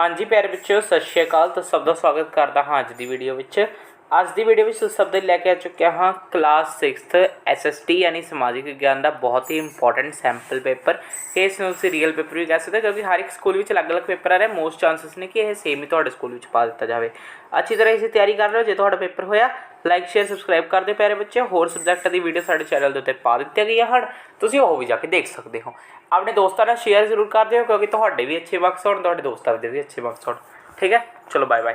ਹਾਂਜੀ ਪਿਆਰੇ ਬੱਚਿਓ, ਸਤਿ ਸ਼੍ਰੀ ਅਕਾਲ। ਤੁਸੀਂ ਸਭ ਦਾ ਸਵਾਗਤ ਕਰਦਾ ਹਾਂ ਅੱਜ ਦੀ ਵੀਡੀਓ ਵਿੱਚ। ਅੱਜ ਦੀ ਵੀਡੀਓ ਵਿੱਚ ਤੁਸੀਂ ਸਭ ਦੇ ਲੈ ਕੇ ਆ ਚੁੱਕਿਆ ਹਾਂ ਕਲਾਸ 6th ਐਸਐਸਟੀ ਯਾਨੀ ਸਮਾਜਿਕ ਵਿਗਿਆਨ ਦਾ ਬਹੁਤ ਹੀ ਇੰਪੋਰਟੈਂਟ ਸੈਂਪਲ ਪੇਪਰ ਇਸ ਨੂੰ ਤੁਸੀਂ ਰੀਅਲ ਪੇਪਰ ਵੀ ਕਹਿ ਸਕਦੇ ਹੋ, ਕਿਉਂਕਿ ਹਰ ਇੱਕ ਸਕੂਲ ਵਿੱਚ ਅਲੱਗ-ਅਲੱਗ ਪੇਪਰ ਆ ਰਹੇ। ਮੋਸਟ ਚਾਂਸਸ ਨੇ ਕਿ ਇਹ ਸੇਮ ਹੀ ਤੁਹਾਡੇ ਸਕੂਲ ਵਿੱਚ ਪਾ ਦਿੱਤਾ ਜਾਵੇ। ਅੱਛੀ ਤਰ੍ਹਾਂ ਇਸ ਦੀ ਤਿਆਰੀ ਕਰ ਲਓ, ਜੇ ਤੁਹਾਡਾ ਪੇਪਰ ਹੋਇਆ ਲਾਈਕ ਸ਼ੇਅਰ ਸਬਸਕ੍ਰਾਈਬ ਕਰਦੇ ਦਿਓ ਪਿਆਰੇ ਬੱਚੇ। ਹੋਰ ਸਬਜੈਕਟ ਦੀ ਵੀਡੀਓ ਸਾਡੇ ਚੈਨਲ ਦੇ ਉੱਤੇ ਪਾ ਦਿੱਤੀਆਂ ਗਈਆਂ ਹਨ। ਤੁਸੀਂ ਉਹ ਵੀ ਜਾ ਕੇ ਦੇਖ ਸਕਦੇ ਹੋ। ਆਪਣੇ ਦੋਸਤਾਂ ਨਾਲ ਸ਼ੇਅਰ ਜ਼ਰੂਰ ਕਰ ਦਿਓ, ਕਿਉਂਕਿ ਤੁਹਾਡੇ ਵੀ ਅੱਛੇ ਮਾਰਕਸ ਹੋਣ ਤੁਹਾਡੇ ਦੋਸਤਾਂ ਦੇ ਵੀ ਅੱਛੇ ਮਾਰਕਸ ਹੋਣ ਠੀਕ ਹੈ? ਚਲੋ ਬਾਏ ਬਾਏ